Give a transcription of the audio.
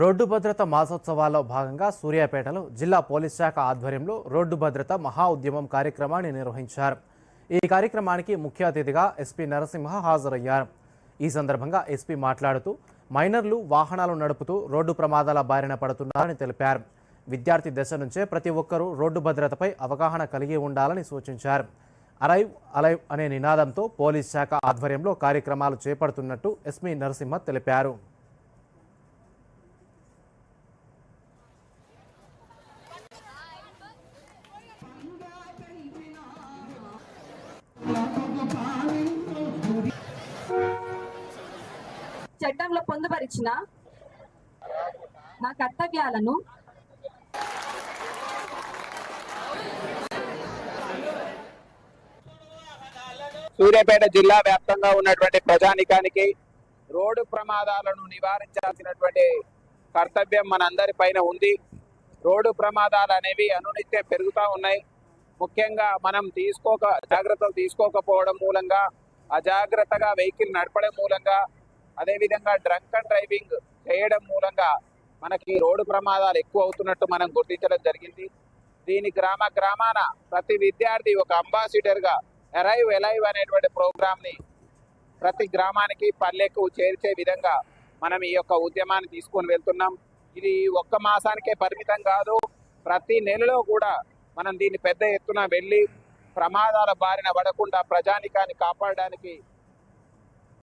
Road భద్రత మాసోత్సవాల్లో భాగంగా సూర్యాపేటలో జిల్లా పోలీస్ శాఖ ఆధ్వర్యంలో రోడ్డు భద్రత మహా ఉద్యమం కార్యక్రమాన్ని నిర్వహించారు. ఈ కార్యక్రమానికి ముఖ్య అతిథిగా ఎస్పీ నరసింహ హాజరయ్యారు. ఈ సందర్భంగా ఎస్పీ మాట్లాడుతూ మైనర్లు వాహనాలు నడుపుతూ రోడ్డు ప్రమాదాల బారిన పడుతున్నారని తెలిపారు. విద్యార్థి దశ నుంచే ప్రతి ఒక్కరూ రోడ్డు భద్రతపై అవగాహన కలిగి ఉండాలని సూచించారు. అరైవ్ అలైవ్ అనే నినాదంతో పోలీస్ శాఖ ఆధ్వర్యంలో కార్యక్రమాలు చేపడుతున్నట్టు ఎస్పీ నరసింహ తెలిపారు. చట్టంలో పొందుపరిచిన నా కర్తవ్యాలను సూర్యాపేట జిల్లా వ్యాప్తంగా ఉన్నటువంటి ప్రజానికానికి రోడ్డు ప్రమాదాలను నివారించాల్సినటువంటి కర్తవ్యం మనందరి పైన ఉంది. రోడ్డు ప్రమాదాలు అనేవి అనునిత్యం పెరుగుతూ ఉన్నాయి. ముఖ్యంగా మనం తీసుకోక జాగ్రత్తలు తీసుకోకపోవడం మూలంగా అజాగ్రత్తగా వెహికల్ నడపడం మూలంగా అదేవిధంగా డ్రంక్ అండ్ డ్రైవింగ్ చేయడం మూలంగా మనకి రోడ్డు ప్రమాదాలు ఎక్కువ అవుతున్నట్టు మనం గుర్తించడం జరిగింది. దీని గ్రామ గ్రామాన ప్రతి విద్యార్థి ఒక అంబాసిడర్గా ఎరైవ్ ఎలైవ్ అనేటువంటి ప్రోగ్రామ్ని ప్రతి గ్రామానికి పల్లెకు చేర్చే విధంగా మనం ఈ యొక్క ఉద్యమాన్ని తీసుకొని వెళ్తున్నాం. ఇది ఒక్క మాసానికే పరిమితం కాదు. ప్రతి నెలలో కూడా మనం దీన్ని పెద్ద ఎత్తున వెళ్ళి ప్రమాదాల బారిన పడకుండా ప్రజానికాన్ని కాపాడడానికి